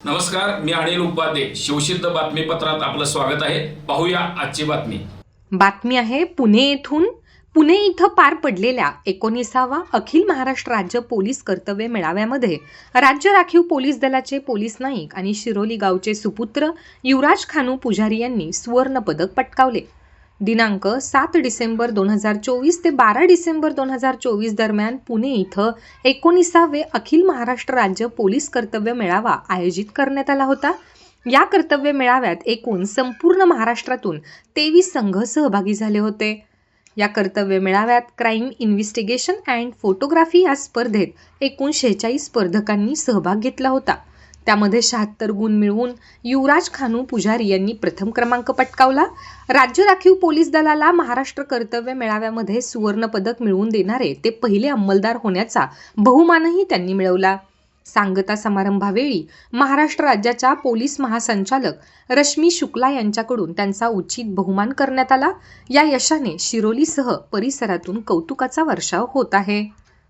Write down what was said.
नमस्कार मी अनिल उपाध्ये. शिवसिद्ध बातमीपत्रात आपलं स्वागत आहे. पाहूया आजची बातमी. बातमी आहे पुणे येथून पुणे इथं पार पडलेल्या एकोणीसावा अखिल महाराष्ट्र राज्य पोलीस कर्तव्य मेळाव्यामध्ये राज्य राखीव पोलीस दलाचे पोलीस नाईक आणि शिरोली गावचे सुपुत्र युवराज खानू पुजारी यांनी सुवर्ण पदक पटकावले. दिनांक सात डिसेंबर दोन हजार चोवीस ते बारा डिसेंबर दोन हजार चोवीस दरम्यान पुणे इथं एकोणीसावे अखिल महाराष्ट्र राज्य पोलीस कर्तव्य मेळावा आयोजित करण्यात आला होता. या कर्तव्य मेळाव्यात एकूण संपूर्ण महाराष्ट्रातून तेवीस संघ सहभागी झाले होते. या कर्तव्य मेळाव्यात क्राईम इन्व्हेस्टिगेशन अँड फोटोग्राफी या स्पर्धेत एकूण शेहेचाळीस स्पर्धकांनी सहभाग घेतला होता. त्यामध्ये शहात्तर गुण मिळवून युवराज खानू पुजारी यांनी प्रथम क्रमांक पटकावला. राज्य राखीव पोलीस दलाला महाराष्ट्र कर्तव्य मेळाव्यामध्ये सुवर्णपदक मिळवून देणारे ते पहिले अंमलदार होण्याचा बहुमानही त्यांनी मिळवला. सांगता समारंभावेळी महाराष्ट्र राज्याच्या पोलीस महासंचालक रश्मी शुक्ला यांच्याकडून त्यांचा उचित बहुमान करण्यात आला. या यशाने शिरोलीसह परिसरातून कौतुकाचा वर्षाव होत आहे.